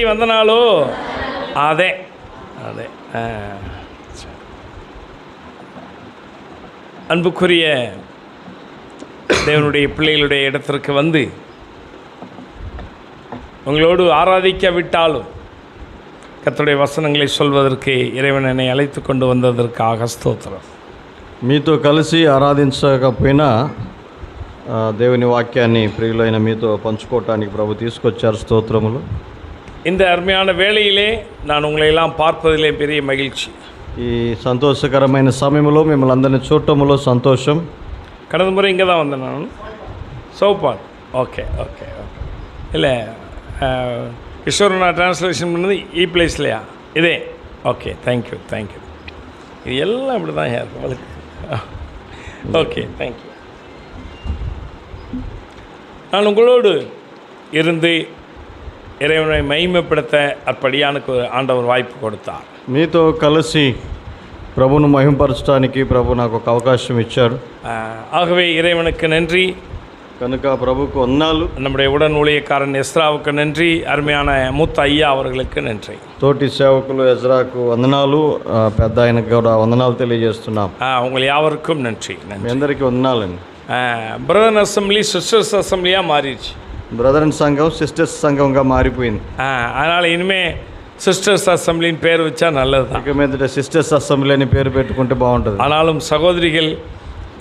தேடி வந்தனாலோ அதே அதே ஆ, சரி. அன்புக்குரிய தேவனுடைய பிள்ளைகளுடைய இடத்திற்கு வந்து உங்களோடு ஆராதிக்காவிட்டாலும் கர்த்தருடைய வசனங்களை சொல்வதற்கு இறைவன் என்னை அழைத்து கொண்டு வந்ததற்காக ஸ்தோத்திரம் మీతో కలిసి ఆరాధించకపోయినా ఆ, దేవుని వాక్యాన్ని ప్రియులైన మీతో పంచుకోవటానికి ప్రభు తీసుకొచ్చారు స్తోత్రములు இந்த அருமையான வேலையிலே நான் உங்களையெல்லாம் பார்ப்பதிலே பெரிய மகிழ்ச்சி. ఈ సంతోషకరమైన సమయంలో మిమ్మల్ని అందరినీ சந்தோஷம் సంతోషం கடந்த முறை இங்கே தான் வந்தேன் நான். சௌபால். ஓகே ஓகே ஓகே இல்லை கிஷோர் நான் டிரான்ஸ்லேஷன் பண்ணது இ பிளேஸ்லையா இதே. ஓகே தேங்க்யூ தேங்க்யூ இது எல்லாம் இப்படி தான் யார் அவளுக்கு ஓகே தேங்க்யூ நான் உங்களோடு இருந்து இறைவனை மகிமைப்படுத்த அப்படியானுக்கு ஆண்டவர் வாய்ப்பு கொடுத்தார் మీతో కలిసి ప్రభును మహింపరచడానికి ప్రభు నాకు ఒక అవకాశం ఇచ్చాడు ஆஹ், ஆகவே இறைவனுக்கு நன்றி కనుక ప్రభుకు వందనాలు நம்முடைய உடன் ஊழியக்காரன் எஸ்ராவுக்கு நன்றி அருமையான மூத்த ஐயா அவர்களுக்கு நன்றி తోటి సేవకులు ఎజ్రాకు వందనాలు ఆ, పెద్ద ఆయనకు కూడా వందనాలు తెలియజేస్తున్నాం ஆஹ், உங்கள் யாவருக்கும் நன்றி మీ நன்றி అందరికీ వందనాలండి பிரதர் அசம்பிளி சிஸ்டர்ஸ் அசம்பிளியாக மாறிடுச்சு బ్రదర్స్ సంఘం సిస్టర్స్ సంఘంగా మారిపోయింది ஆஹ், அதனால் இனிமே சிஸ்டர்ஸ் அசம்பிளின்னு பேர் வச்சா நல்லது தான் ఇక మీదట సిస్టర్స్ అసెంబ్లీ అని పేరు పెట్టుకుంటే బాగుంటుంది ஆனாலும் சகோதரிகள்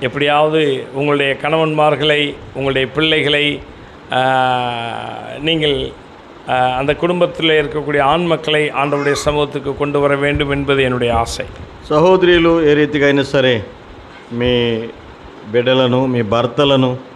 எப்படியாவது உங்களுடைய கணவன்மார்களை உங்களுடைய பிள்ளைகளை ஆஹ், நீங்கள் ஆஹ், அந்த குடும்பத்தில் இருக்கக்கூடிய ஆண் மக்களை ஆண்டவருடைய சமூகத்துக்கு கொண்டு வர வேண்டும் என்பது என்னுடைய ஆசை సహోదరులు ఏ రీతిగా అయినా సరే మీ బిడ్డలను మీ భర్తలను ఆ,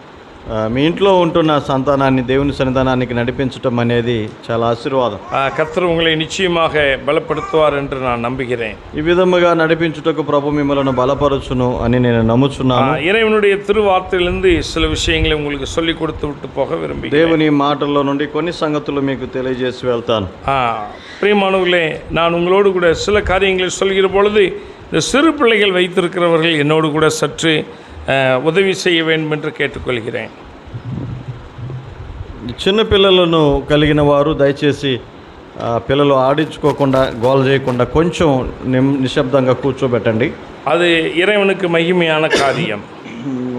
మీ ఇంట్లో ఉంటున్న సంతానాన్ని దేవుని సన్నిధానానికి నడిపించటం అనేది చాలా ఆశీర్వాదం ஆஹ், கர்த்தர் உங்களை நிச்சயமாக பலப்படுத்துவார் என்று நான் நம்புகிறேன் ఈ విధముగా నడిపించుటకు ప్రభు మిమ్మల్ని బలపరచును అని నేను నమ్ముచున్నాను ஆஹ், இறைவனுடைய திருவார்த்தையிலிருந்து சில விஷயங்களை உங்களுக்கு சொல்லி கொடுத்து விட்டு போக விரும்பி దేవుని మాటల్లో నుండి కొన్ని సంగతులు మీకు తెలియజేసి వెళ్తాను பிரியமானவர்களே நான் உங்களோடு கூட சில காரியங்களை சொல்கிற பொழுது இந்த சிறு பிள்ளைகள் வைத்திருக்கிறவர்கள் என்னோடு கூட சற்று ஆஹ், உதவி செய்ய வேண்டும் என்று கேட்டுக்கொள்கிறேன் చిన్నపిల్లలను కలిగిన వారు దయచేసి పిల్లలు ఆడించుకోకుండా గోల చేయకుండా కొంచెం నిమ్ నిశ్శబ్దంగా కూర్చోబెట్టండి. అది ఇరవనికి మహిమయాన కార్యం.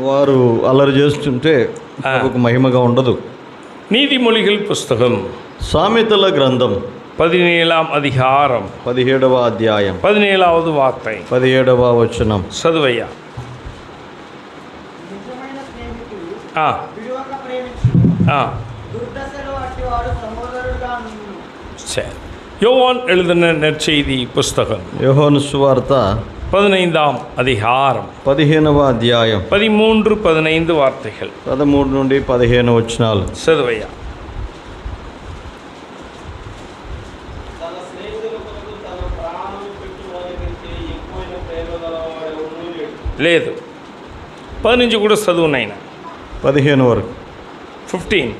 వారు అల్లరి చేస్తుంటే ఒక మహిమగా ఉండదు. நீதிமொழிகள் పుస్తకం. సామెతల గ్రంథం. பதினேழாம் అధికారం పదిహేడవ అధ్యాయం. பதினேழாவது వార్త. పదిహేడవ వచనం. చదువయ్యా. ఆ. ఆ. சரி யோவான் எழுதின நற்செய்தி புஸ்தகம் యోహోను సువార్త பதினைந்தாம் அதிகாரம் పదిహేనవ అధ్యాయం பதிமூன்று பதினைந்து வார்த்தைகள் పదమూడు నుండి పదిహేను వచనాలు சதுவையா తన స్నేహితుల కొరకు తన ప్రాణం పెట్టువారి కంటే ఎక్కువైన ప్రేమ గలవాడెవడూ లేడు లేదు பதினஞ்சு கூட చదువునైనా పదిహేను వరకు ఫిఫ్టీన్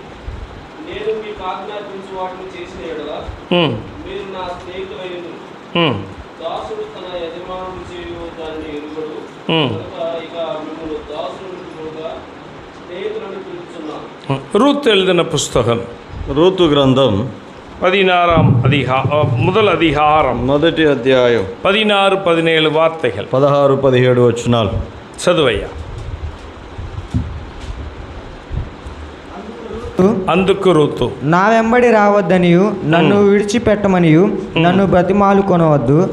ரூத் எழுதின புஸ்தகம் రూతు గ్రంథం பதினாறாம் அதிகா அ, முதல் அதிகாரம் మొదటి అధ్యాయం பதினாறு பதினேழு வார்த்தைகள் పదహారు పదిహేడు వచనాలు చదువయ్యా అందుకు రూతు. నా వెంబడి రావద్దనియు నన్ను విడిచిపెట్టమనియు నన్ను బ్రతిమాలు కొనవద్దు.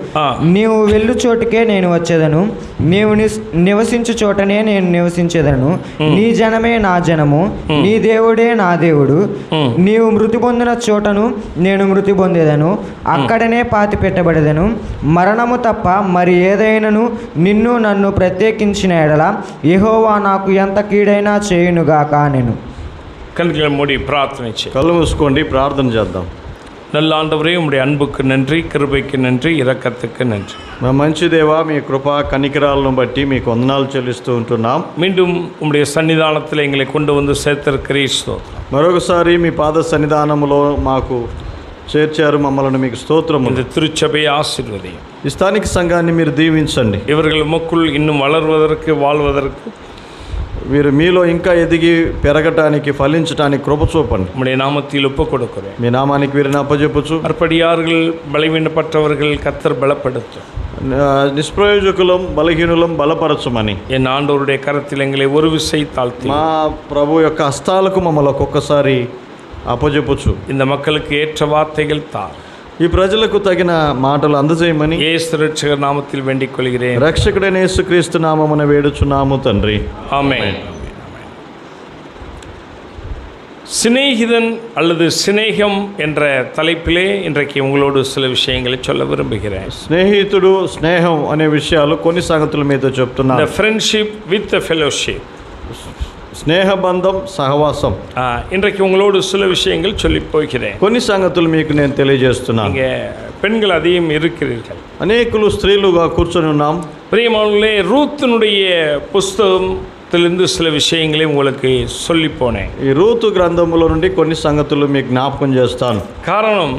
నీవు వెళ్ళు చోటుకే నేను వచ్చేదను. నీవు నిస్- నివసించు చోటనే నేను నివసించేదను. నీ జనమే నా జనము. నీ దేవుడే నా దేవుడు. నీవు మృతి పొందిన చోటను నేను మృతి పొందేదను. అక్కడనే పాతి పెట్టబడేదను. మరణము తప్ప మరి ఏదైనను నిన్ను నన్ను ప్రత్యేకించిన ఎడల యెహోవా నాకు ఎంత కీడైనా చేయునుగాక నేను கண்களை மூடி பிரார்த்தனை செய் కళ్ళు మూసుకోండి ప్రార్థన చేద్దాం நல்ல ஆண்டவரே உம்முடைய அன்புக்கு நன்றி கிருபைக்கு நன்றி இரக்கத்துக்கு நன்றி మా మంచి దేవా మీ కృప కనికరాలను బట్టి మీకు వందనాలు చెల్లిస్తూ ఉంటున్నాం மீண்டும் உம்முடைய சன்னிதானத்தில் எங்களை கொண்டு வந்து சேர்த்திருக்கிறீர் ஸ்தோத்திரம் మరొకసారి మీ పాద సన్నిధానములో మాకు చేర్చారు మమ్మల్ని మీకు స్తోత్రము இந்த திருச்சபையை ஆசீர்வதியும் ఈ స్థానిక సంఘాన్ని మీరు దీవించండి இவர்கள் உமக்குள் இன்னும் வளர்வதற்கு வாழ்வதற்கு వీరు మీలో ఇంకా ఎదిగి పెరగటానికి ఫలించటానికి కృప చూపండి உம்முடைய நாமத்தில் ஒப்பு கொடுக்கிறேன் మీ నామానికి వీరిని అప్పచెప్పుచు அற்படியார்கள் பலவீனப்பட்டவர்கள் கத்தர் பலப்படுத்தும் ఆ, నిష్ప్రయోజకులం బలహీనులం బలపరచమని என் ஆண்டவருடைய கரத்தில் எங்களை ஒரு விசை தாழ்த்தி మా ప్రభు యొక్క హస్తాలకు మమ్మల్ని ఒక్కొక్కసారి అప్పచెప్పుచు இந்த மக்களுக்கு ஏற்ற வார்த்தைகள் தார் ఈ ప్రజలకు తగిన మాటలు అందజేయమని ஏசு ரட்சகர் நாமத்தில் வேண்டிக் கொள்கிறேன் రక్షకుడైన యేసుక్రీస్తు నామమున వేడుచున్నాము తండ్రి ஆமென் சிநேகிதன் அல்லது சிநேகம் என்ற தலைப்பிலே இன்றைக்கு உங்களோடு சில விஷயங்களை சொல்ல விரும்புகிறேன் స్నేహితుడు స్నేహం అనే విషయాలు కొన్ని సంగతులు మీతో த చెప్తున్నాను ஃப்ரெண்ட்ஷிப் வித் த ஃபெலோஷிப் స్నేహబంధం సహవాసం இன்றைக்கு உங்களோடு சில விஷயங்கள் சொல்லி போகிறேன் కొన్ని సంగతులు మీకు నేను తెలియజేస్తున్నాను இங்கே பெண்கள் அதிகம் இருக்கிறீர்கள் అనేకులు స్త్రీలుగా కూర్చొని ఉన్నాం பிரியமானவர்களே ரூத்தினுடைய புஸ்தகத்திலிருந்து சில விஷயங்களை உங்களுக்கு சொல்லி போனேன் ఈ రూతు గ్రంథముల నుండి కొన్ని సంగతులు మీకు జ్ఞాపకం చేస్తాను காரணம்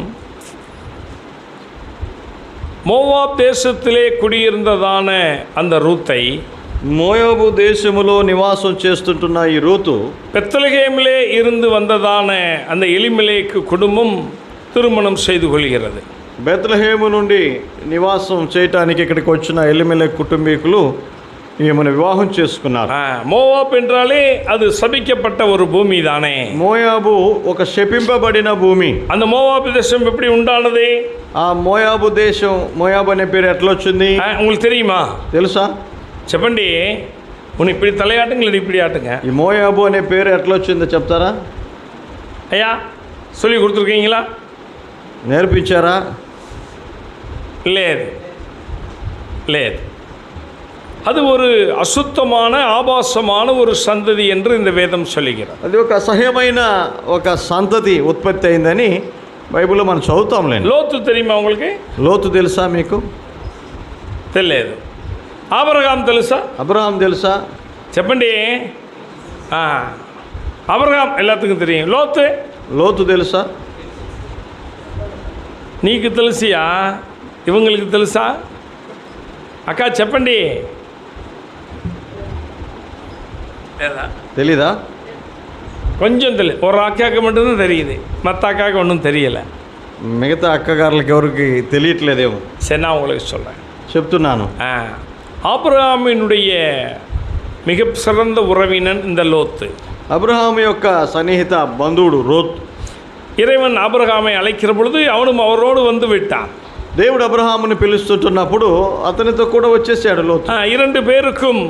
மோவாப் தேசத்திலே குடியிருந்ததான அந்த ரூத்தை మోయాబు దేశములో నివాసం చేస్తుంటున్న ఈ రూతు பெத்தலகேமிலே இருந்து வந்ததான அந்த எலிமலேக்கு குடும்பம் திருமணம் செய்து கொள்கிறது బెత్లహేము నుండి నివాసం చేయటానికి ఇక్కడికి వచ్చిన ఎలిమెలే కుటుంబీకులు ఈమెను వివాహం చేసుకున్నారు ஆ, மோவாப் என்றாலே அது சபிக்கப்பட்ட ஒரு பூமி தானே మోయాబు ఒక శపింపబడిన భూమి அந்த மோவாப் தேசம் எப்படி உண்டானது ఆ మోయాబు దేశం మోయాబు అనే పేరు ఎట్లా వచ్చింది ஆ, உங்களுக்கு தெரியுமா తెలుసా చెప్పండి உன்னை இப்படி தலையாட்டுங்க இல்லை இப்படி ஆட்டுங்க ఈ మోయాబు అనే పేరు ఎట్లా వచ్చిందో చెప్తారా ஐயா சொல்லி கொடுத்துருக்கீங்களா నేర్పించారా లేదు లేదు அது ஒரு அசுத்தமான ஆபாசமான ஒரு சந்ததி என்று இந்த வேதம் சொல்லுகிறது అది ఒక అసహ్యమైన ఒక సంతతి ఉత్పత్తి అయిందని బైబిల్లో మనం చదువుతాంలేండి லோத்து தெரியுமா உங்களுக்கு లోతు తెలుసా మీకు తెలియదు ఆబరగాం తెలుసా అబ్రహాం తెలుసా చెప్పండి ఆ, ఆబరగాం எல்லாத்துக்கும் தெரியும் லோத்து లోతు తెలుసా నీకు తెలిసియా ఇవంగళకి తెలుసా అక్క చెప్పండి లేదా తెలీదా கொஞ்சம் தெரியல ஒரு அக்காவுக்கு மட்டும்தான் தெரியுது மற்ற அக்காவுக்கு ஒன்றும் தெரியல మిగతా అక్కగారులకి ఎవరికి తెలియట్లేదేమో சரி நான் உங்களுக்கு சொல்கிறேன் చెప్తున్నాను ஆபிரகாமினுடைய மிக சிறந்த உறவினன் இந்த லோத்து అబ్రహాం యొక్క సన్నిహిత బంధువుడు రోత్ இறைவன் ஆபிரகாமை அழைக்கிற பொழுது அவனும் அவரோடு வந்து விட்டான் దేవుడు అబ్రహాముని పిలుస్తుంటున్నప్పుడు అతనితో కూడా వచ్చేసాడు లోతు ஆ, இரண்டு பேருக்கும்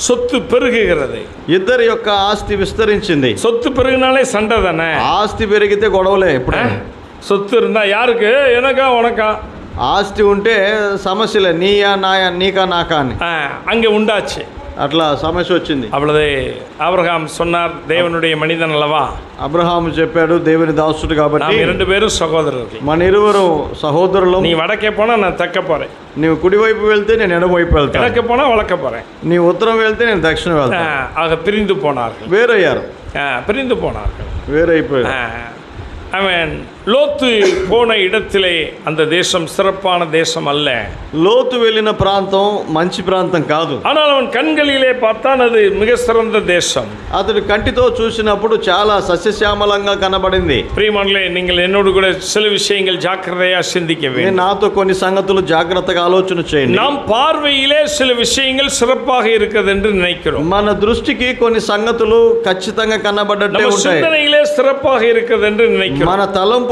சொத்து பெருகுகிறது ఇద్దరి యొక్క ఆస్తి విస్తరించింది சொத்து பெருகினாலே சண்டை தானே ఆస్తి పెరిగితే గొడవలే ఇప్పుడు சொத்து இருந்தா யாருக்கு எனக்கா உனக்கா ఆస్తి ఉంటే సమస్యలే నీయా నాయా నీకా నాకా అని. అంగే உண்டாச்சு అట్లా సమస్య వచ్చింది. అప్పుడే అబ్రహాం சொன்னார் தேவனுடைய மனிதன் அல்லவா అబ్రహాము చెప్పాడు దేవుని దాసుడు కాబట్టి రెండు పేరు సహోదరు మన ఇరువురు సహోదరులు. నీ వడకే పోనా நான் తక్కపోరే నువ్వు కుడి కుడివైపు వెళ్తే నేను ఎడవైపు వెళ్తాను. கிழக்கு పోనా வளர்க்க నీ ఉత్తరం వెళ్తే నేను దక్షిణం ஆ, వెళ్తాను. పిరిందు పోనారు. వేరయ్యారు. పిరిందు పోనారు. వేరైపోయారు. ఐ మీన్ லோத்து போன இடத்திலே அந்த தேசம் சிறப்பான தேசம் அல்ல లోతు వెళ్ళిన ప్రాంతం మంచి ప్రాంతం కాదు ஆனால் அவன் கண்களிலே பார்த்தான் அது மிக சிறந்த தேசம் అతడు కంటితో చూసినప్పుడు చాలా సస్యశ్యామలంగా కనబడింది பிரியமானே நீங்கள் என்னோடு கூட சில விஷயங்கள் ஜாக்கிரதையா சிந்திக்க నేను வேண்டும் నాతో కొన్ని సంగతులు జాగ్రత్తగా ఆలోచన చేయండి நாம் பார்வையிலே சில விஷயங்கள் சிறப்பாக இருக்கிறது என்று நினைக்கிறோம் మన దృష్టికి కొన్ని సంగతులు ఖచ్చితంగా కనబడ్డట్టే நம்ம ఉంటాయి சிந்தனையிலே சிறப்பாக இருக்கிறது என்று நினைக்கிறோம் మన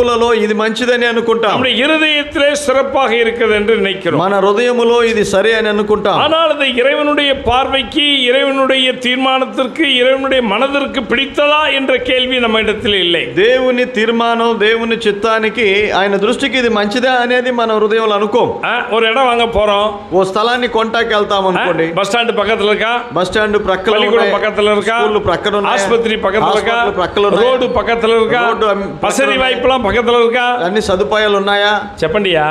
తలంపులలో ఇది మంచిదని అనుకుంటాం நம்முடைய இருதயத்திலே சிறப்பாக இருக்கிறது என்று நினைக்கிறோம் మన హృదయములో ఇది సరే అని అనుకుంటాం ஆனால் அது இறைவனுடைய பார்வைக்கு இறைவனுடைய தீர்மானத்திற்கு இறைவனுடைய மனதிற்கு பிடித்ததா என்ற கேள்வி நம்ம இடத்தில் இல்லை దేవుని తీర్మానం దేవుని చిత్తానికి ఆయన దృష్టికి ఇది మంచిదే అనేది మన హృదయంలో అనుకోం ஆ, ஒரு இடம் வாங்க போறோம் ఓ స్థలాన్ని కొంటాకి వెళ్తాం అనుకోండి பஸ் ஸ்டாண்டு பக்கத்துல இருக்கா బస్ స్టాండ్ ప్రక్కల பள்ளிக்கூடம் ఉన్నాయి. பக்கத்துல இருக்கா స్కూళ్ళు ప్రక్కన ఉన్నాయి. ஆஸ்பத்திரி பக்கத்துல இருக்கா హాస్పిటల్ ప్రక్కల ఉన్నాయి. ரோடு பக்கத்துல இருக்கா రోడ్డు అమ్- పక్కన வசதி ఉన్నాయి. வாய்ப்பெல்லாம் பக்கத்துல இருக்கா అన్ని సదుపాయాలు ఉన్నాయా చెప్పండియా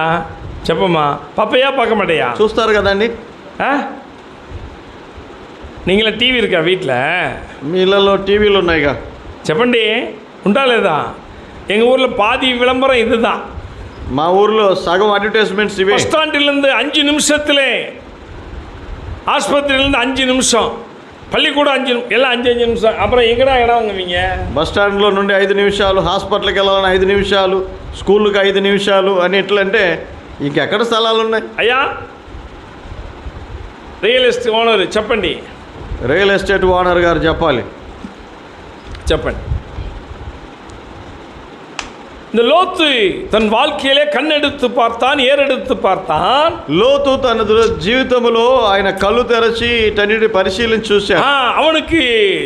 చెప్పమ్మా పప్పయ్యా பார்க்க மாட்டியா చూస్తారు కదండి ஆ நீங்களே டிவி இருக்கா வீட்டில் మీ ఇళ్ళలో టీవీలు ఉన్నాయిగా చెప్పండి ఉండా లేదా எங்கள் ஊரில் பாதி விளம்பரம் இதுதான் మా ఊర్లో సగం అడ్వర్టైజ్మెంట్స్ ఇవే பஸ் ஸ்டாண்டிலேருந்து அஞ்சு நிமிஷத்திலே ஆஸ்பத்திரியிலேருந்து அஞ்சு நிமிஷம் பள்ளிக்கூடம் அஞ்சு நிமி- எல்லாம் அஞ்சு அஞ்சு நிமிஷம் அப்புறம் எங்கடா இடம் வாங்குவீங்க బస్ స్టాండ్లో నుండి ఐదు నిమిషాలు హాస్పిటల్కి వెళ్ళాలని ఐదు నిమిషాలు స్కూల్కి ఐదు నిమిషాలు అని ఎట్లంటే ఇంకెక్కడ స్థలాలు ఉన్నాయి అయ్యా రియల్ ఎస్టేట్ ఓనర్ చెప్పండి రియల్ ఎస్టేట్ ఓనర్ గారు చెప్పాలి చెప్పండి இந்த லோத்து தன் வாழ்க்கையிலே கண்ணெடுத்து பார்த்தான் ஏறெடுத்து பார்த்தான் లోతు తన దు- జీవితంలో ఆయన కళ్ళు తెరచి ఇటన్నిటి పరిశీలించి చూశాడు ஆ, அவனுக்கு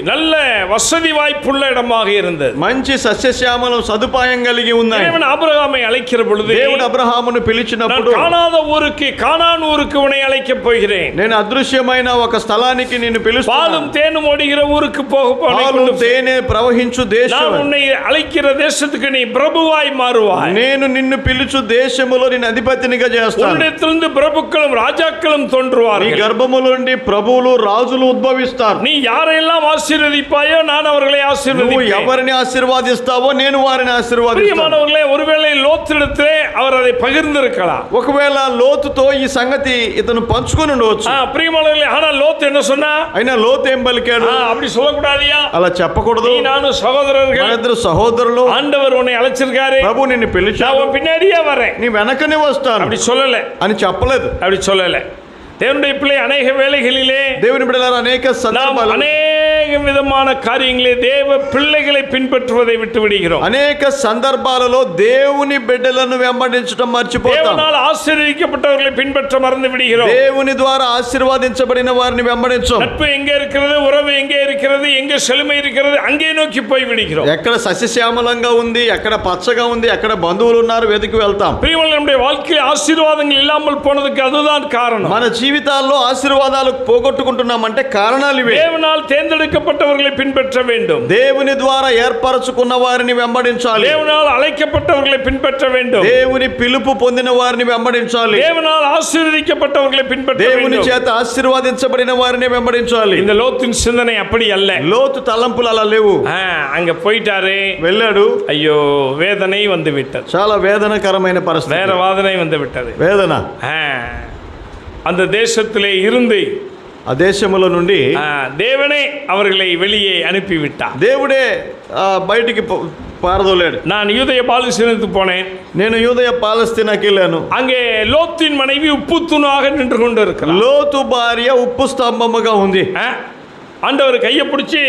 நல்ல வசதி வாய்ப்புள்ள இடமாக இருந்தது మంచి సస్యశ్యామలం సదుపాయం కలిగి ఉన్నాయి தேவன் ஆபிரகாமை அழைக்கிற பொழுது దేవుడు అబ్రహామును நான் పిలిచినప్పుడు காணாத ஊருக்கு கானான் ஊருக்கு உன்னை அழைக்கப் போகிறேன் నేను అదృశ్యమైన ఒక స్థలానికి నిన్ను పిలుస్తాను பாலும் தேனும் ஓடுகிற ஊருக்கு போக పాలు போனேன் తేనె ప్రవహించు దేశం நான் உன்னை அழைக்கிற தேசத்துக்கு நீ பிரபுவாய் மாறுவாய் నేను నిన్ను పిలుచు దేశములో నేను అధిపతినిగా చేస్తాను உன்னிடத்திலிருந்து பிரபுக்களும் ராஜாக்களும் నీ தோன்றுவார்கள் గర్భముల నుండి ప్రభువులు రాజులు ఉద్భవిస్తారు நீ யாரெல்லாம் ஆசீர்வதிப்பாயோ நான் அவர்களை నువ్వు ஆசீர்வதிப்பேன் ఎవరిని ఆశీర్వాదిస్తావో నేను వారిని ఆశీర్వాదిస్తాను பிரியமானவர்களே ஒருவேளை லோத்திடத்திலே அவர் அதை பகிர்ந்திருக்கலாம் ఒకవేళ లోతుతో ఈ సంగతి ఇతను పంచుకొని ఉండవచ్చు ஆ, பிரியமானவர்களே ஆனா லோத் என்ன சொன்னா అయినా లోతు ఏం పలికాడు ஆ, அப்படி சொல்லக்கூடாதியா అలా చెప్పకూడదు நீ நானும் சகோதரர்கள் మనిద్దరు సహోదరులు ஆண்டவர் உன்னை அழைச்சிருக்காரு ప్రభు నిన్ను நான் పిలిచావు உன் பின்னாடியே வரேன் నీ వెనకనే వస్తాను அப்படி சொல்லல అని చెప్పలేదు அப்படி சொல்லல தேவனுடைய பிள்ளை அநேக வேலைகளிலே దేవుని బిడ్డలారా అనేక நாம் సందర్భాలు அநேக விதமான காரியங்களே தேவ பிள்ளைகளை பின்பற்றுவதை விட்டு விடுகிறோம் అనేక సందర్భాలలో దేవుని బిడ్డలను వెంబడించడం మర్చిపోతాం தேவனால் ஆசீர்வதிக்கப்பட்டவர்களை பின்பற்ற மறந்து விடுகிறோம் దేవుని ద్వారా ఆశీర్వాదించబడిన వారిని వెంబడించం நட்பு எங்கே இருக்கிறது உறவு எங்கே இருக்கிறது எங்கே செழுமை இருக்கிறது அங்கே நோக்கி போய் விடுகிறோம் ఎక్కడ సస్యశ్యామలంగా ఉంది ఎక్కడ పచ్చగా ఉంది ఎక్కడ బంధువులు ఉన్నారు వెతికి వెళ్తాం பிரியமான நம்முடைய வாழ்க்கையில் ஆசீர்வாதங்கள் இல்லாமல் போனதுக்கு அதுதான் காரணம் మన జీవితాల్లో ఆశీర్వాదాలు పోగొట్టుకుంటున్నామంటే కారణాలు ఇవే தேவனால் தேர்ந்தெடுக்கப்பட்டவர்களை பின்பற்ற வேண்டும் దేవుని ద్వారా ఏర్పరచుకున్న వారిని వెంబడించాలి தேவனால் அழைக்கப்பட்டவர்களை பின்பற்ற வேண்டும் దేవుని పిలుపు పొందిన వారిని వెంబడించాలి தேவனால் ஆசீர்வதிக்கப்பட்டவர்களை பின்பற்ற దేవుని வேண்டும் చేత ఆశీర్వాదించబడిన వారిని వెంబడించాలి இந்த லோத்தின் சிந்தனை அப்படி அல்ல లోతు తలంపులు అలా లేవు ஆ, அங்க போயிட்டாரு వెళ్ళాడు ஐயோ வேதனை வந்து விட்டது చాలా వేదనకరమైన పరిస్థితి வேற வாதனை வந்து விட்டது వేదన ஆ, அந்த தேசத்திலே இருந்து ఆ దేశముల నుండి ஆ, தேவனே அவர்களை வெளியே அனுப்பிவிட்டார் దేవుడే ఆ, బయటికి ప- పారదోలాడు நான் யூதய பாலஸ்தீனத்துக்கு போனேன் నేను యూదయ పాలస్తీనాకి వెళ్ళాను அங்கே லோத்தின் மனைவி உப்பு தூணாக நின்று கொண்டு இருக்கிறார் లోతు భార్య ఉప్పు స్తంభముగా ఉంది ஆ? ஆண்டவர் கையை பிடிச்சி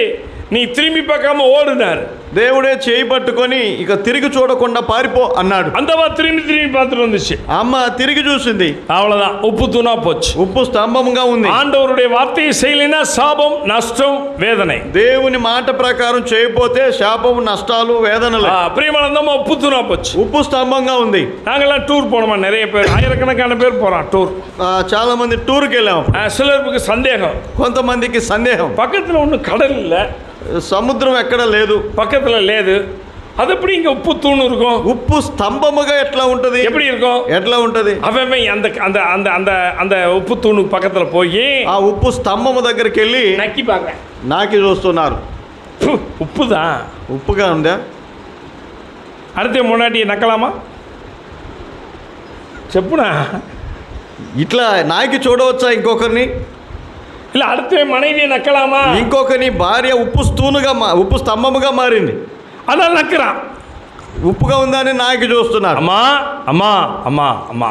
நீ திரும்பி பார்க்காம ஓடுனார் దేవుడే చేయి పట్టుకొని ఇక తిరిగి చూడకుండా పారిపో అన్నాడు அந்தவா திரும்பி திரும்பி பார்த்துட்டு வந்துச்சு అమ్మ తిరిగి చూసింది அவ்வளவுதான் உப்பு தூணா போச்சு ఉప్పు స్తంభముగా ఉంది ஆண்டவருடைய வார்த்தையை செய்யலைன்னா சாபம் நஷ்டம் வேதனை దేవుని మాట ప్రకారం చేయకపోతే శాపము నష్టాలు వేదనలు ஆ, பிரியமானந்தமா உப்பு தூணா போச்சு ఉప్పు స్తంభంగా ఉంది நாங்கெல்லாம் டூர் போனோமா நிறைய பேர் ஆயிரக்கணக்கான பேர் போறோம் டூர் ఆ, చాలా మంది టూర్కి వెళ్ళాం ஆ, சிலருக்கு சந்தேகம் కొంతమందికి సందేహం பக்கத்தில் ஒன்றும் கடல் இல்லை సముద్రం ఎక్కడ లేదు பக்கத்தில் லேது அது எப்படி இங்கே உப்பு தூண் இருக்கும் ఉప్పు స్తంభముగా ఎట్లా ఉంటది எப்படி இருக்கும் ఎట్లా ఉంటది அவன் அவன் அந்த அந்த அந்த அந்த அந்த உப்பு தூணுக்கு பக்கத்தில் போய் ఆ ఉప్పు స్తంభము దగ్గరికి వెళ్ళి நக்கி பார்க்குறேன் నాకి చూస్తున్నారు உப்பு தான் ఉప్పుగా ఉందా அடுத்த முன்னாடி நக்கலாமா చెప్పునా ఇట్లా నాకి చూడవచ్చా ఇంకొకరిని இல்லை அடுத்த மனைவியை நக்கலாமா ఇంకొకరిని భార్య ఉప్పు స్తూనుగా మా ఉప్పు స్తంభముగా మారింది அதான் நக்கிறான் ఉప్పుగా ఉందని నాకి చూస్తున్నారు அம்மா அம்மா அம்மா அம்மா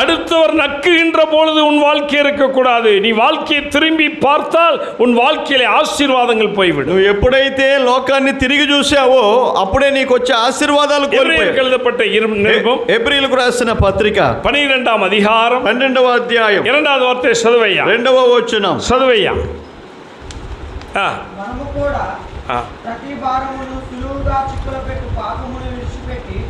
அடுத்தவர் நக்குகின்ற பொழுது உன் வாழ்க்கை இருக்கக்கூடாது நீ வாழ்க்கையை திரும்பி பார்த்தால் உன் வாழ்க்கையில ஆசீர்வாதங்கள் போய்விடும் నువ్వు ఎప్పుడైతే లోకాన్ని తిరిగి చూసావో అప్పుడే నీకు వచ్చే ఆశీర్వాదాలు எபிரேயருக்கு కోల్పోయాయి எழுதப்பட்ட இரு- நிருபம் ఏప్రిల్కు రాసిన పత్రిక பனிரெண்டாம் அதிகாரம் పన్నెండవ అధ్యాయం இரண்டாவது வார்த்தை சதுவையா రెండవ వచనం சதுவையா ஆ మనము కూడా ஆ ప్రతి భారమును సులువుగా చిక్కుల పెట్టు పాపమును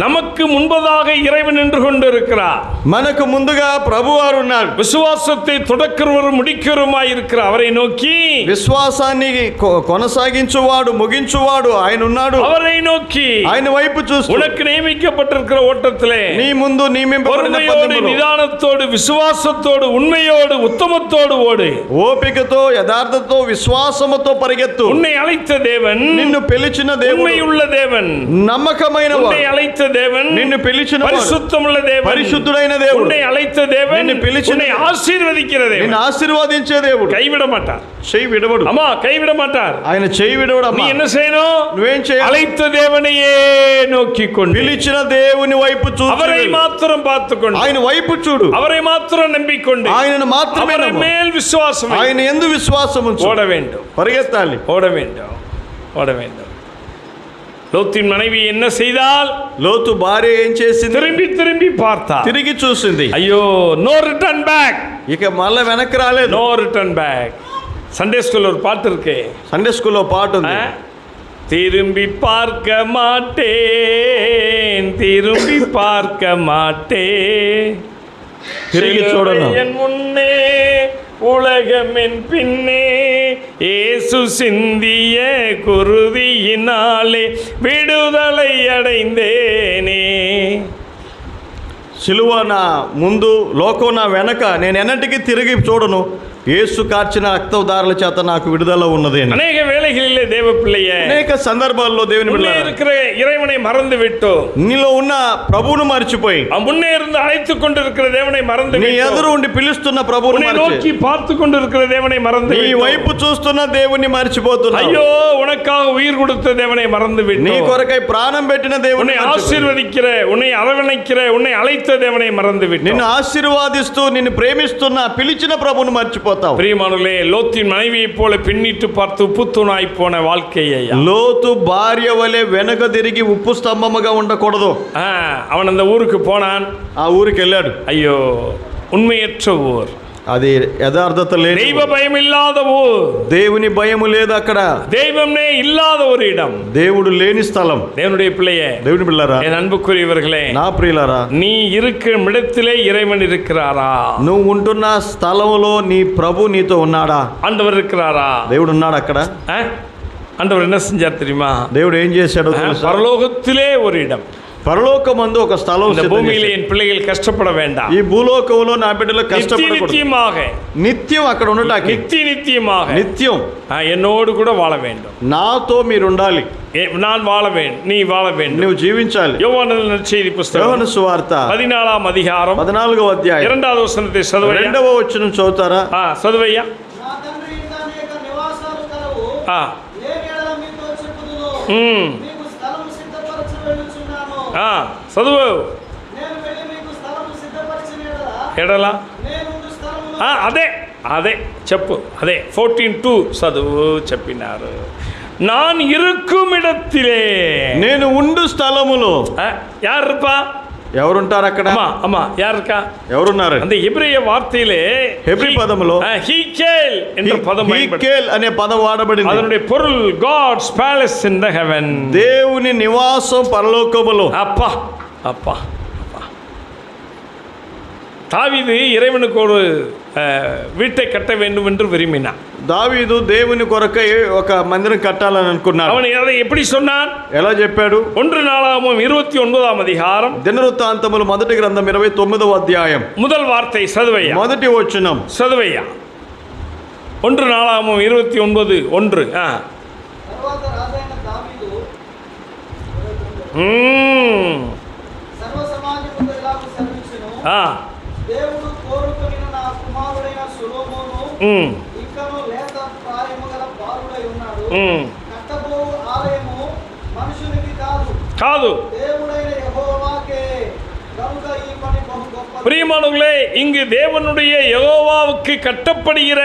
நமக்கு முன்பதாக இறைவன் நின்று கொண்டிருக்கிறார் మనకు ముందుగా ప్రభువారు ఉన్నాడు விசுவாசத்தை தொடக்கிறவரும் முடிக்கிறவருமாய் இருக்கிற அவரை நோக்கி విశ్వాసాన్ని కొ- కొనసాగించువాడు ముగించువాడు ఆయన ఉన్నాడు அவரை நோக்கி ఆయన వైపు చూస్తూ உனக்கு நியமிக்கப்பட்டிருக்கிற ஓட்டத்திலே నీ ముందు నియమింపబడిన பொறுமையோடு పద్ధతిలో நிதானத்தோடு விசுவாசத்தோடு உண்மையோடு உத்தமத்தோடு ஓடு ఓపికతో యథార్థతో విశ్వాసముతో పరిగెత్తు உன்னை அழைத்த தேவன் నిన్ను పిలిచిన దేవుడు உண்மையுள்ள தேவன் నమ్మకమైన உன்னை వాడు அழைத்த தேவன் నిన్ను పిలిచిన వాడు பரிசுத்தமுள்ள தேவன் పరిశుద్ధుడైన దేవుడు உன்னை அழைத்த தேவன் నిన్ను పిలిచిన- உன்னை ஆசீர்வதிக்கிற నిన్ను தேவன் ఆశీర్వాదించే దేవుడు கைவிட மாட்டார் చెయ్యి విడవడు அம்மா கைவிட மாட்டார் ఆయన చెయ్యి విడవడు நீ అమ్మా என்ன செய்யணும் నువ్వేం చేయాలి அழைத்த தேவனையே நோக்கி கொண்டு పిలిచిన దేవుని వైపు చూడు அவரை மாத்திரம் பார்த்துக்கொண்டு ఆయన వైపు చూడు அவரை மாத்திரம் நம்பிக்கொண்டு ఆయనను మాత్రమే அவரை నమ్ము. மேல் விசுவாசம் வை. ఆయన ఎందు విశ్వాసం ఉంచు ஓட வேண்டும் పరిగెత్తాలి ஓட வேண்டும் ஓட வேண்டும் லோத்தின் மனைவி என்ன செய்தால் లోతు భార్య ఏం చేసింది திரும்பி திரும்பி பார்த்தா తిరిగి చూసింది ஐயோ நோ ரிட்டர்ன் பேக் ఇక మళ్ళా వెనక్కి రాలేదు நோ ரிட்டர்ன் பேக் சண்டே ஸ்கூல்ல ஒரு பாட்டு இருக்கே సండే స్కూల్లో పాట ఉంది ஆ? திரும்பி பார்க்க மாட்டேன் திரும்பி பார்க்க மாட்டேன் తిరిగి சிலுவை చూడను என் முன்னே உலகமென் பின்னே இயேசு சிந்திய குருதியினாலே விடுதலை அடைந்தேனே సిలువ నా ముందు లోకం నా వెనక నేను ఎన్నటికీ తిరిగి చూడను యేసు కార్చిన రక్తదారుల చేత నాకు విడుదల ఉన్నది అని. அநேக வேளைகளிலே தேவ பிள்ளைய అనేక సందర్భాల్లో దేవుని முன்னே బిడ్డలారా, இருக்கிற இறைவனை மறந்து விட்டோ నీలో ఉన్న ప్రభువును మర్చిపోయి முன்னே இருந்து அழைத்துக் கொண்டிருக்கிற தேவனை மறந்து నీ விட்டோ. ఎదురు ఉండి పిలుస్తున్న ప్రభువును உன்னை మర్చి நோக்கி பார்த்து கொண்டிருக்கிற தேவனை மறந்து నీ விட்டோ. వైపు చూస్తున్న దేవుణ్ణి మర్చిపోతున్నావు ஐயோ உனக்காக உயிர் கொடுத்த தேவனை மறந்து నీ விட்டோ. కొరకై ప్రాణం పెట్టిన దేవుని உன்னை ஆசீர்வதிக்கிற உன்னை அரவணைக்கிற உன்னை அழைத்த தேவனை மறந்து விட்டோ. నిన్ను ఆశీర్వాదిస్తూ నిన్ను ప్రేమిస్తున్న పిలిచిన ప్రభువును మర్చిపోతావు பிரியமானவர்களே லோத்தின் மனைவியைப் போல பின்னிட்டு பார்த்து உப்புத்துணாய் போன வாழ்க்கையை లోతు భార్య వలె వెనక తిరిగి ఉప్పు స్తంభముగా ఉండకూడదు ஆ, அவன் அந்த ஊருக்கு போனான் ఆ ఊరికి వెళ్ళాడు ஐயோ உண்மையற்ற ஊர் అది యథార్థత లేదు தெய்வ பயம் இல்லாத ஊர் దేవుని భయము లేదు అక్కడ தெய்வம்னே இல்லாத ஒரு இடம் దేవుడు లేని స్థలం தேவனுடைய பிள்ளையே దేవుని పిల్లరా என் அன்புக்குரியவர்களே నా ప్రియులారా நீ இருக்கும் இடத்திலே இறைவன் இருக்கிறாரா నువ్వు ఉంటున్న స్థలంలో నీ ప్రభు నీతో ఉన్నాడా ஆண்டவர் இருக்கிறாரா దేవుడు ఉన్నాడు అక్కడ ஆ? ஆண்டவர் என்ன செஞ்சார் தெரியுமா దేవుడు ఏం చేశాడో ஆ, తెలుసా பரலோகத்திலே ஒரு இடம் பரலோகமந்து ஒரு ஸ்தலம் இந்த பூமியில என் பிள்ளைகள் கஷ்டப்பட வேண்டாம் ఈ భూలోకంలో నా బిడ్డలు కష్టపడకూడదు நித்தியமாக నిత్యం అక్కడ ఉండటానికి நித்தி நித்தியமாக నిత్యం ஆ, என்னோடு கூட வாழ வேண்டும் నాతో మీరు ఉండాలి ஏ- நான் வாழ வேண்டும் நீ வாழ வேண்டும் నువ్వు జీవించాలి யோவானது நற்செய்தி పుస్తకం యోహాను సువార్త பதினாலாம் அதிகாரம் పద్నాలుగో అధ్యాయం இரண்டாவது வசனத்தை சதுவையா రెండవ వచ్చిన చదువుతారా ஆ சதுவையா నా తండ్రి ఇంత అనేక నివాసాలు కలవు ఆ లేని ఎడల మీతో చెప్పుదును. ம் మీ వెళ్ళుచున్నాను ஆ சதுவு నేను వెళ్ళి మీకు స్థలం సిద్ధపరిచిన ఎడల ఎడలా నేను స్థలమును ఆ, అదే అదే చెప్పు అదే ఫోర్టీన్ టూ చదువు చెప్పినారు நான் இருக்கும் இடத்திலே నేను ఉండు స్థలములో ஆ, யார் இருப்பா ఎవరుంటారు అక్కడ அம்மா அம்மா யார் இருக்கா ఎవరున్నారు அந்த எபிரேய வார்த்தையிலே ஹெப்ரி பதமுலோ? ஹீகேல் என்ற பதம் பயன்படுத்தி హీకేల్ అనే పదం వాడబడింది அதனுடைய பொருள் God's palace in the heaven దేవుని నివాసం పరలోకములో அப்பா அப்பா அப்பா தாவீது இறைவனுக்கு ஒரு அஹ், வீட்டை கட்ட வேண்டும் என்று விரும்பினான் దావీదు దేవుని కొరకై ఒక మందిరం కట్టాలని అనుకున్నాడు அவன் அதை எப்படி சொன்னான் ఎలా చెప్పాడు ஒன்று நாளாகவும் இருபத்தி ஒன்பதாம் அதிகாரம் దినవృత్తాంతములు మొదటి గ్రంథం ఇరవై తొమ్మిదవ అధ్యాయం முதல் வார்த்தை சதுவையா మొదటి వచనం சதுவையா ஒன்று நாளாகவும் இருபத்தி ஒன்பது ஒன்று ஆ తర్వాత రాజైన దావీదు ம். సర్వ సమాజముతో ఇలాగూ సెలవిచ్చెను ஆ దేవుడు కోరుకుని నా కుమారుడైన సులోమోను ம் காது. பிரியமானவர்களே இங்கு தேவனுடைய யகோவாவுக்கு கட்டப்படுகிற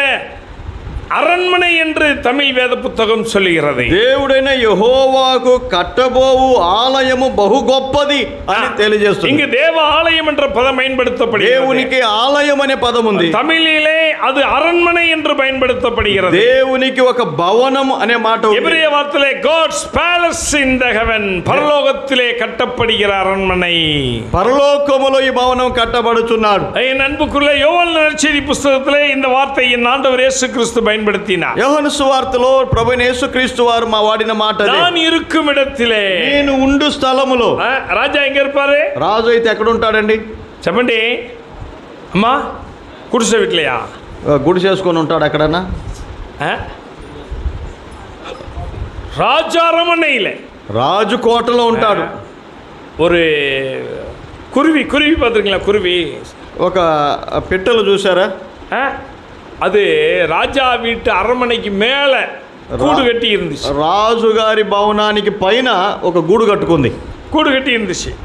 அரண்மனை என்று தமிழ் வேத புத்தகம் சொல்லுகிறது దేవుడైన యహోవాకు కట్టబోవు ఆలయము బహు గొప్పది అని తెలియజేస్తుంది இங்கு தேவ ஆலயம் என்ற பதம் பயன்படுத்தப்படுகிறது దేవునికి ఆలయం అనే పదం ఉంది தமிழிலே அது அரண்மனை என்று பயன்படுத்தப்படுகிறது దేవునికి ఒక భవనం అనే మాట ఉంది எபிரேய வார்த்தையிலே God's palace in the heaven பரலோகத்திலே கட்டப்படுகிற அரண்மனை పరలోకములో ఈ భవనం కట్టబడుచున్నాడు என் அன்புக்குள்ள யோவான் நற்செய்தி புஸ்தகத்திலே இந்த வார்த்தை என் ஆண்டவர் இயேசு கிறிஸ்து பயன்படுத்தினார் యోహను సువార్తలో ప్రభు యేసుక్రీస్తు వారు మా వాడిన మాట అదే. நான் இருக்கும் இடத்திலே నేను ఉండు స్థలములో ஆ, ராஜா எங்க இருப்பாரு రాజు అయితే ఎక్కడ ఉంటాడండి చెప్పండి అమ్మా குடிசை வீட்லையா ఆ, గుడి చేసుకొని ఉంటాడు ఎక్కడన్నా ஆ? ராஜா அரண்மனையில் రాజు కోటలో ఉంటాడు ஒரு குருவி குருவி பார்த்துருக்கீங்களா குருவி ఒక పెట్టెలు చూసారా ஆ? అది రాజా వీటి அரண்மனைக்கு మేలే గూడు కట్టి రాజుగారి భవనానికి పైన ఒక గూడు కట్టుకుంది. గూడు కట్టి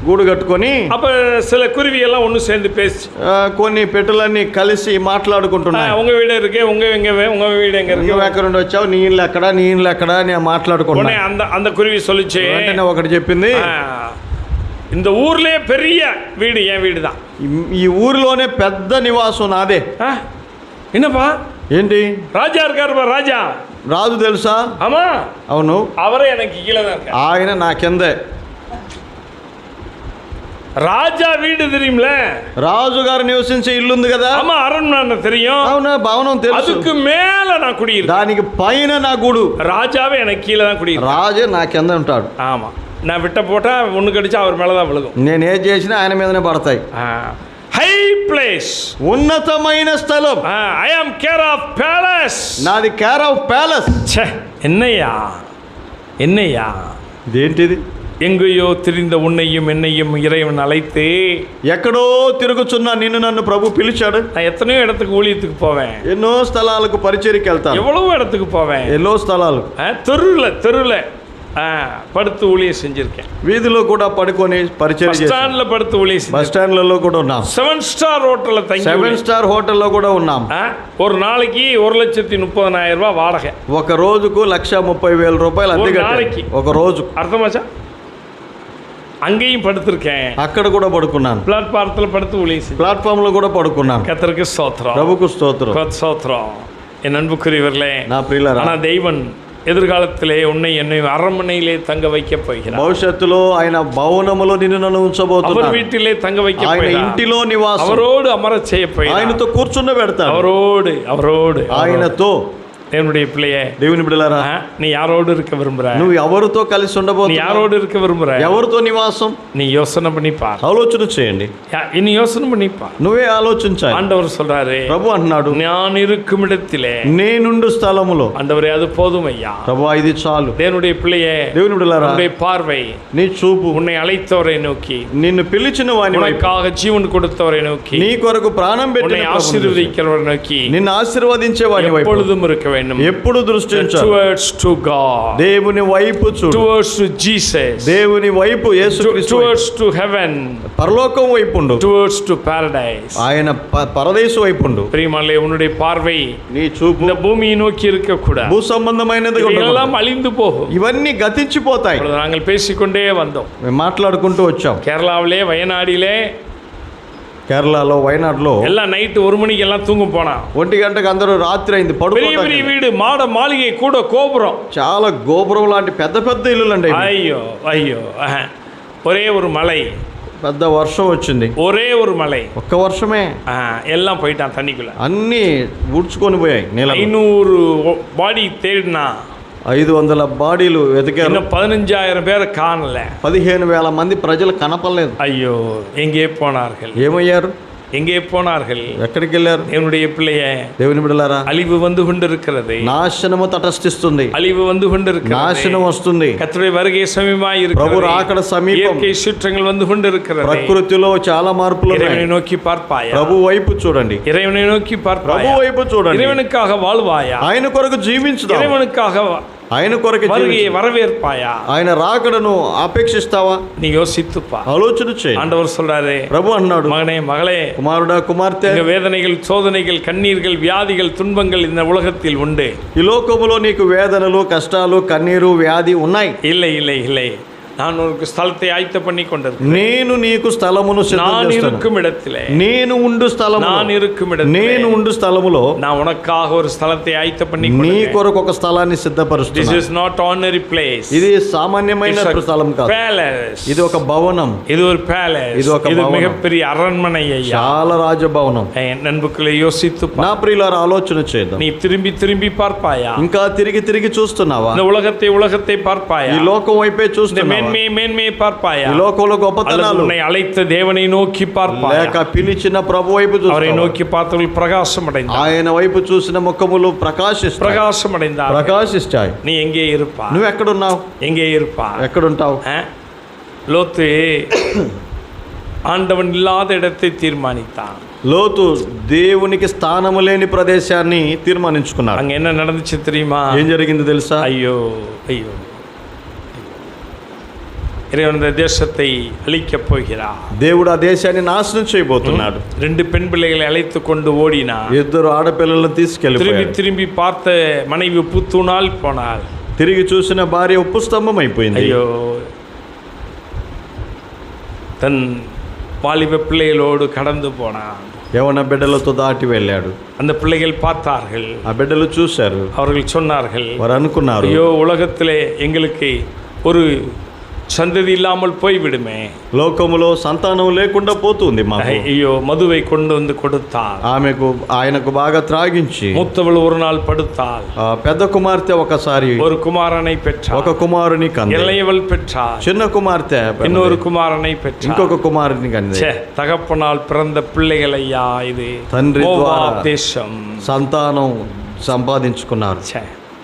గూడు కట్టుకొని అప్పుడు சில குருவி எல்லாம் ஒன்று சேர்ந்து பேசி కొన్ని పెట్టలన్నీ కలిసి మాట్లాడుకుంటున్నాయి. உங்க வீடு இருக்கு உங்க எங்க உங்க வீடு ఎక్కడ వచ్చావు? నీ ఇల్లు ఎక్కడ? నీ ఇల్లు ఎక్కడ? నేను మాట్లాడుకుంటున్నా ఒకటి చెప్పింది. ఇంత ఊర్లే పెరిగ వీడు ఏ వీడిదా? ఈ ఊరిలోనే పెద్ద నివాసం నాదే. என்னப்பா ఏంటి ராஜா இருக்காருப்பா ராஜா రాజు తెలుసా ஆமா అవును அவரே எனக்கு கீழே தான் இருக்காரு ఆయన నా కిందే ராஜா வீடு தெரியும்ல రాజు గారు నివసించే ఇల్లు ఉంది కదా ஆமா அரண்மனை தெரியும் అవునా భవనం తెలుసు அதுக்கு மேல நான் குடியிருக்கேன் దానికి పైన నా గూడు ராஜாவே எனக்கு கீழே தான் குடியிருக்கேன் రాజే నా కింద ఉంటాడు ஆமா நான் விட்ட போட்டா ஒண்ணு கடிச்சா அவர் மேல தான் விழுகும் నేను ఏం చేసినా ఆయన మీదనే పడతాయి హై ప్లేస్ ఉన్నతమైన స్థలం I am care of palace నాది కేర్ ఆఫ్ ప్యాలెస్ என்னையா என்னையா ఇదేంటిది எங்கேயோ திரிந்த உன்னையும் என்னையும் இறைவன் அழைத்து ఎక్కడో తిరుగుచున్నా నిన్ను నన్ను ప్రభు పిలిచాడు நான் எத்தனையோ இடத்துக்கு ஊழியத்துக்கு போவேன் ఎన్నో స్థలాలకు పరిచయకి వెళ్తాను எவ்வளவோ இடத்துக்கு போவேன் ఎన్నో స్థలాలు ஆ, தெருவில் தெருவில் ஆ, படுத்து ஊழியம் செஞ்சிருக்கேன் வீதியில கூட படுకొని పరిచయం స్టాండ్ల పడుతూ ஊழியம் பஸ் స్టాండ్లలో కూడా ఉన్నాం. సెవెన్ స్టార్ హోటల్ தங்கி సెవెన్ స్టార్ హోటల్లో కూడా ఉన్నాం. ஒரு நாளைக்கு ஒரு லட்சத்தி முப்பதனாயிரம் రూపాయ వాడక. ఒక రోజుకు లక్ష ముప్పై వేల రూపాయలు అద్దె నాలుగు ఒక రోజు అర్థమాచా అంగేయం పడుతురికాం. అక్కడ కూడా పడుకున్నాను. ప్లాట్ఫామ్లో పడుతూ ఉళేసి ప్లాట్ఫామ్లో కూడా పడుకున్నాను. కతరికి స్తోత్రం. ప్రభుకు స్తోత్రం. స్తోత్రం. ఎన్ అన్బుకురివర్లే நான் ప్రియుల నా தெய்வன் ఎదుర్కాలత్తులే ఉన్న ఎన్ని అరమనైలే తంగ వైక్య పోయిన భవిష్యత్తులో ఆయన భవనములో నిన్ను నన్ను ఉంచబోతున్నారు వీటిలే తంగ వైక్య ఆయన ఇంటిలో నివాసం అవరోడు అమర చేయపోయి ఆయనతో కూర్చున్న పెడతాడు అవరోడు అవరోడు ఆయనతో என்னுடைய பிள்ளையே దేవుని బిడలారా ஆ, நீ யாரோடு இருக்க விரும்புற నువ్వు ఎవరితో కలిసి நீ ఉండబోతున్నావు யாரோடு இருக்க விரும்புற ఎవరితో నివాసం நீ யோசனை பண்ணி பார் ఆలోచన చేయండి யா- இனி யோசனை பண்ணி பார் నువ్వే ఆలోచించాలి ஆண்டவர் சொல்றாரு ప్రభు అంటున్నాడు நான் இருக்கும் இடத்திலே నేనుండు స్థలములో ஆண்டவரே அது போதும் ஐயா ప్రభు ఇది చాలు தேவனுடைய பிள்ளையே దేవుని బిడలారా உன்னுடைய பார்வை నీ చూపు உன்னை அழைத்தவரை நோக்கி నిన్ను పిలిచిన వాని వైపు உனக்காக ஜீவன் கொடுத்தவரை நோக்கி నీ కొరకు ప్రాణం உன்னை పెట్టిన ప్రభువుని చూసి, ஆசீர்வதிக்கிறவரை நோக்கி నిన్ను ఆశీర్వదించే వాని వైపు எப்பொழுதும் இருக்க வேண்டும் ఆయన ఎప్పుడు దృష్టి టువర్డ్స్ టు గాడ్ దేవుని వైపు చూడు. టువర్డ్స్ టు జీసస్ దేవుని వైపు యేసు టువర్డ్స్ టు హెవెన్ పరలోకం వైపు ఉండు. టువర్డ్స్ టు పారడైస్ ఆయన పరదేశం వైపు ఉండు. பிரியமானே உன்னுடைய பார்வை நீ చూపు பூமியை நோக்கி இருக்க கூடாது பூ சம்பந்தమైనది இதெல்லாம் அழிந்து போகும் ఇవన్నీ గతించిపోతాయి. நாங்கள் பேசிக்கொண்டே வந்தோம் మాట్లాడుకుంటూ వచ్చాం. కేరళలే వయనాడిలే కేరళలో వైనాడులో எல்லாம் நைட்டு ஒரு மணிக்கு எல்லாம் தூங்க போனா ఒంటి గంటకు అందరూ రాత్రి అయింది பெரிய பெரிய పడుకోవడానికి வீடு மாட மாளிகை கூட கோபுரம் చాలా గోపురం లాంటి పెద్ద పెద్ద ఇల్లులండి ఇవి. ஐயோ ஐயோ ஆஹா. ஒரே ஒரு மலை పెద్ద వర్షం వచ్చింది ஒரே ஒரு மலை ఒక్క వర్షమే ஆ, எல்லாம் போயிட்டான் தண்ணிக்குள்ள అన్నీ ఊడ్చుకొని పోయాయి నీళ్ళ ஐநூறு பாடி தேடினா ఐదు వందల బాడీలు వెతికారు இன்னும் பதினஞ்சாயிரம் பேரை காணல పదిహేను వేల మంది ప్రజలు కనపడలేదు ஐயோ எங்கே போனார்கள் ఏమయ్యారు எங்கே போனார்கள் ఎక్కడికి వెళ్ళారు என்னுடைய பிள்ளைய దేవుని బిడలారా அழிவு வந்து கொண்டிருக்கிறது నాశనము తటస్థిస్తుంది அழிவு வந்து கொண்டிருக்கிறது నాశనం వస్తుంది கர்த்தருடைய வருகை சமீபமாய் ప్రభు இருக்கிறது రాకడ సమీపం இயற்கை சீற்றங்கள் வந்து கொண்டிருக்கிறது ప్రకృతిలో చాలా మార్పులు ఉన్నాయి இறைவனை நோக்கி பார்ப்பாயா ప్రభు వైపు చూడండి இறைவனை நோக்கி ప్రభు பார்ப்பாயா వైపు చూడండి இறைவனுக்காக வாழ்வாயா ఆయన కొరకు జీవించుదాం இறைவனுக்காக ఆయన కొరకు வருகையை வரவேற்பாயா ఆయన రాకడను ఆపేక్షిస్తావా நீ யோசித்துப்பா ఆలోచన చేయి ஆண்டவர் சொல்றாரு ప్రభు అన్నాడు மகனே மகளே కుమారుడా కుమార్తె இங்க வேதனைகள் சோதனைகள் கண்ணீர்கள் வியாதிகள் துன்பங்கள் இந்த உலகத்தில் உண்டு ఈ లోకములో నీకు వేదనలు కష్టాలు కన్నీరు వ్యాధి ఉన్నాయి இல்லை இல்லை இல்லை நான் உனக்கு ஸ்தலத்தை ஆயத்த பண்ணி கொண்டது నేను నీకు స్థలమును సిద్ధం நான் చేస్తాను இருக்கும் இடத்திலே నేను ఉండు స్థలము நான் இருக்கும் இடத்திலே నేను ఉండు స్థలములో நான் உனக்காக ஒரு ஸ்தலத்தை ஆயத்த பண்ணி నీ கொண்டேன். కొరకు ఒక స్థలాన్ని This సిద్ధపరుస్తున్నా is not ordinary place. ఇది సామాన్యమైన It's a స్థలం కాదు palace. ఇది ఒక భవనం இது ஒரு பேலஸ் இது ఒక இது భవనం. மிகப்பெரிய அரண்மனை ஐயா చాలా రాజభవనం என் நண்புக்களை யோசித்து నా பார். ప్రియులారా ఆలోచన చేద్దాం நீ திரும்பி திரும்பி பார்ப்பாயா ఇంకా తిరిగి తిరిగి చూస్తున్నావా இந்த உலகத்தை உலகத்தை பார்ப்பாயா ఈ లోకం వైపే இந்த చూస్తున్నావా மேன்மையை மேன்மையை பார்ப்பாயா ఈ లోకంలో அல்லது గొప్పతనాలు உன்னை அழைத்த தேவனை நோக்கி பார்ப்பாயா లేక పిలిచిన ప్రభు వైపు அவரை చూస్తావా? நோக்கி பார்த்தவர்கள் பிரகாசம் அடைந்தார் ఆయన వైపు చూసిన ముఖములు ప్రకాశిస్తాయి பிரகாசம் அடைந்தார் ప్రకాశిస్తాయి நீ எங்கே இருப்பா నువ్వు ఎక్కడున్నావు எங்கே இருப்பா ఎక్కడుంటావు ஆ? லோத்து ஆண்டவன் இல்லாத இடத்தை தீர்மானித்தான் లోతు దేవునికి స్థానము లేని ప్రదేశాన్ని తీర్మానించుకున్నాడు அங்க என்ன நடந்துச்சு தெரியுமா ఏం జరిగింది తెలుసా ஐயோ ஐயோ இறைவன் இந்த தேசத்தை அழிக்கப் போகிறார் దేవుడు ఆ దేశాన్ని నాశనం చేయబోతున్నాడు ரெண்டு பெண் பிள்ளைகளை அழைத்து கொண்டு ஓடினா ఇద్దరు ఆడపిల్లలను திரும்பி తీసుకెళ్ళిపోయాడు திரும்பி பார்த்த மனைவி புத்துணால் போனாள் తిరిగి చూసిన భార్య ఉప్పు స్తంభం అయిపోయింది ஐயோ தன் வாலிப பிள்ளைகளோடு கடந்து போனான் యవన బిడ్డలతో దాటి వెళ్ళాడు அந்த பிள்ளைகள் பார்த்தார்கள் ఆ బిడ్డలు చూశారు அவர்கள் சொன்னார்கள் వారు అనుకున్నారు ஐயோ உலகத்திலே எங்களுக்கு ஒரு சந்ததி இல்லாமல் போய்விடுமே లోకములో సంతానం లేకుండా పోతుంది మాకు ஐயோ மதுவை கொண்டு வந்து கொடுத்தாள் ఆమెకు ఆయనకు బాగా త్రాగించి மூத்தவள் ஒரு நாள் படுத்தாள் ఆ పెద్ద కుమార్తె ఒకసారి ஒரு குமாரனை ఒక பெற்றாள் కుమారుని కంది இளையவள் பெற்றாள் చిన్న కుమార్తె இன்னொரு குமாரனை பெற்றாள் ఇంకొక కుమారుని కంది ச்சே, தகப்பனால் பிறந்த பிள்ளைகள் ஐயா இது தன்றி மோவாப் துவாரா. தேசம் సంతానం సంపాదించుకున్నారు ச்சே,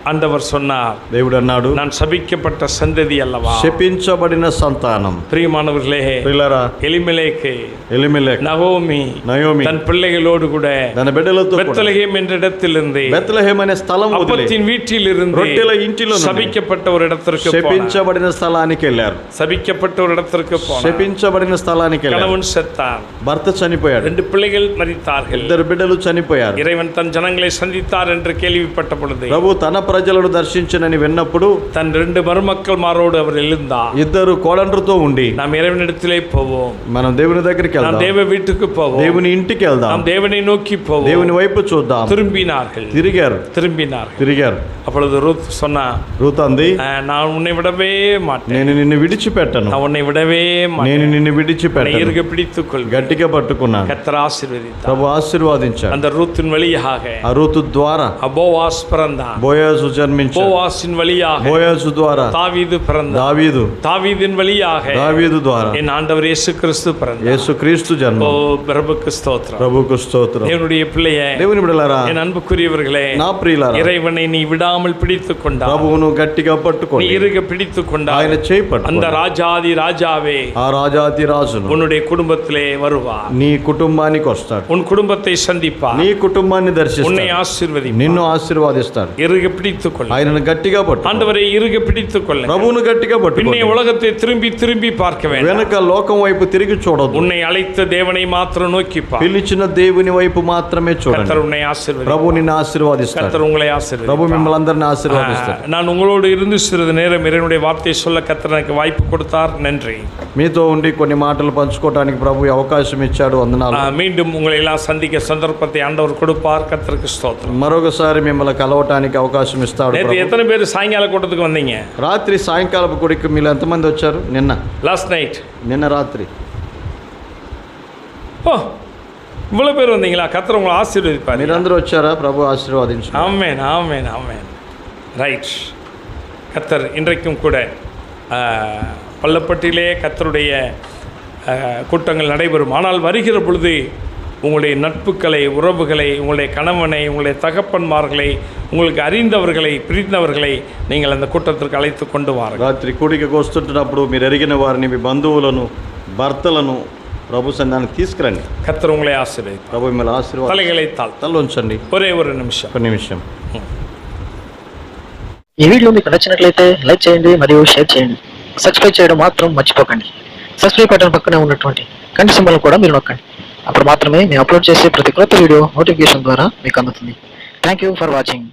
ஆண்டவர் சொன்னார் దేవుడు అన్నాడు நான் சபிக்கப்பட்ட சந்ததி அல்லவா శపించబడిన సంతానం பிரியமானவர்களே పిల్లరా எலிமெலேக்கு ఎలిమెలెక్ நகோமி నయోమి தன் பிள்ளைகளோடு கூட తన బిడ్డలతో కూడా பெத்தலகேம் என்ற இடத்திலிருந்து బెత్లహేమ్ అనే స్థలం వదిలి அப்பத்தின் வீட்டில் இருந்து రొట్టెల ఇంటిలో నుండి சபிக்கப்பட்ட ஒரு இடத்திற்கு போனார். శపించబడిన స్థలానికి వెళ్ళారు சபிக்கப்பட்ட ஒரு இடத்திற்கு போனார் శపించబడిన స్థలానికి వెళ్ళారు கணவன் செத்தார் భర్త చనిపోయాడు ரெண்டு பிள்ளைகள் மரித்தார்கள் ఇద్దరు బిడ్డలు చనిపోయారు இறைவன் தன் ஜனங்களை சந்தித்தார் என்று கேள்விப்பட்ட பொழுது ప్రభు తన ప్రజలను దర్శించనని విన్నప్పుడు తన రెండు మరుమక్కల్మారోడు అవరు ఎల్లుందా ఇద్దరు కోలండ్రతో ఉండి நாம் இறைவனிடத்திலே போவோம் మనం దేవుని దగ్గరికి நாம் వెళ్దాం தேவ வீட்டுக்கு போவோம் దేవుని ఇంటికి వెళ్దాం நாம் தேவனை நோக்கி போவோம் దేవుని వైపు చూద్దాం திரும்பினார்கள் తిరిగారు திரும்பினார்கள் తిరిగారు அப்பொழுது ரூத் சொன்னா రూత్ అంది "அஹ், நான் உன்னை விடவே மாட்டேன் నేను నిన్ను విడిచిపెట్టను நான் உன்னை விடவே மாட்டேன் నేను నిన్ను உன்னை విడిచిపెట్టను இருக பிடித்துக் கொள்வேன் గట్టిగా పట్టుకున్నాను கத்தர் ఆశీర్వదించాர் ప్రభు ఆశీర్వదించాడు அந்த ரூத்தின் வழியாக ఆ రూతు ద్వారా அபோவாஸ் பிறந்தான் బోయాజ్ జన్మించాడు போவாஸின் வழியாக బోయాజు ద్వారా தாவீது பிறந்தார் దావీదు தாவீதின் வழியாக దావీదు ద్వారా என் ஆண்டவர் இயேசு கிறிஸ்து பிறந்தார் యేసుక్రీస్తు ஓ జన్మ பிரபுக்கு ஸ்தோத்திரம் ప్రభుకు స్తోత్రం என்னுடைய பிள்ளைய దేవుని బిడలారా என் அன்புக்குரியவர்களே నా ప్రియులారా இறைவனை நீ விடாமல் பிடித்துக் கொண்டார் ప్రభువును గట్టిగా நீ పట్టుకోండి இருக பிடித்துக் கொண்டார் ఆయన చేయి அந்த పట్టుకోండి ராஜாதி ராஜாவே ఆ రాజాతి రాజును உன்னுடைய குடும்பத்திலே வருவார் నీ కుటుంబానికి వస్తాడు உன் குடும்பத்தை சந்திப்பார் నీ కుటుంబాన్ని உன்னை దర్శిస్తాడు ஆசீர்வதி నిన్ను ఆశీర్వాదిస్తాడు இருக பிடித்துக் கொள்ள ఆయనను గట్టిగా పట్టు ஆண்டவரை இருக பிடித்துக் கொள்ள ప్రభువును గట్టిగా பின்னே పట్టుకోండి உலகத்தை திரும்பி திரும்பி பார்க்க வேண்டும் వెనక లోకం వైపు తిరిగి చూడొద్దు உன்னை அழைத்த தேவனை மாத்திரம் நோக்கிப்பார் పిలిచిన దేవుని వైపు మాత్రమే చూడండి கர்த்தர் உன்னை ஆசீர்வதி ప్రభు నిన్ను ఆశీర్వాదిస్తాడు கர்த்தர் உங்களை ప్రభు ஆசீர்வதி మిమ్మల్ని అందరిని ఆశీర్వాదిస్తాడు நான் உங்களோடு இருந்து சிறிது நேரம் இறைவனுடைய வார்த்தையை சொல்ல கர்த்தர் எனக்கு வாய்ப்பு கொடுத்தார் நன்றி మీతో ఉండి కొన్ని మాటలు పంచుకోవడానికి ప్రభు ఈ అవకాశం ఇచ్చాడు వందనాలు ஆ, மீண்டும் உங்களை எல்லாம் சந்திக்க சந்தர்ப்பத்தை ஆண்டவர் கொடுப்பார் கர்த்தருக்கு ஸ்தோத்திரம் మరొకసారి మిమ్మల్ని కలవటానికి అవకాశం ఇస్తాడు நேற்று ప్రభు. எத்தனை பேர் சாயங்கால கூட்டத்துக்கு வந்தீங்க రాత్రి సాయంకాలపు గుడికి మీరు ఎంతమంది వచ్చారు నిన్న லாஸ்ட் நைட் నిన్న రాత్రి ஓ இவ்வளோ பேர் வந்தீங்களா கர்த்தர் உங்களை ஆசீர்வதிப்பார் మీరందరూ వచ్చారా ప్రభు ఆశీర్వాదించు ஆமேன் ஆமேன் ஆமேன் ரைட் கத்தர் இன்றைக்கும் கூட ஆ, பள்ளப்பட்டியிலே கத்தருடைய ஆ, கூட்டங்கள் நடைபெறும் ஆனால் வருகிற பொழுது உங்களுடைய நட்புகளை உறவுகளை உங்களுடைய கணவனை உங்களுடைய தகப்பன்மார்களை உங்களுக்கு அறிந்தவர்களை பிரிந்தவர்களை நீங்கள் அந்த கூட்டத்திற்கு அழைத்து கொண்டு வாருங்கள் రాత్రి కూడికకు వస్తుంటున్నప్పుడు మీరు ఎరిగిన వారిని మీ బంధువులను భర్తలను ప్రభు సంఘానికి తీసుకురండి கத்தர் உங்களை ஆசீர்வதிப்பார் ప్రభు మిమ్మల్ని ఆశీర్వాద தலைகளை தாழ் తల ఉంచండి ஒரே ஒரு நிமிஷம் ఒక నిమిషం ఈ వీడియో మీకు నచ్చినట్లయితే లైక్ చేయండి మరియు షేర్ చేయండి సబ్స్క్రైబ్ చేయడం మాత్రం మర్చిపోకండి సబ్స్క్రైబ్ బటన్ పక్కనే ఉన్నటువంటి గంట సింబల్ కూడా మీరు నొక్కండి అప్పుడు మాత్రమే నేను అప్లోడ్ చేసే ప్రతి కొత్త వీడియో నోటిఫికేషన్ ద్వారా మీకు అందుతుంది. Thank you for watching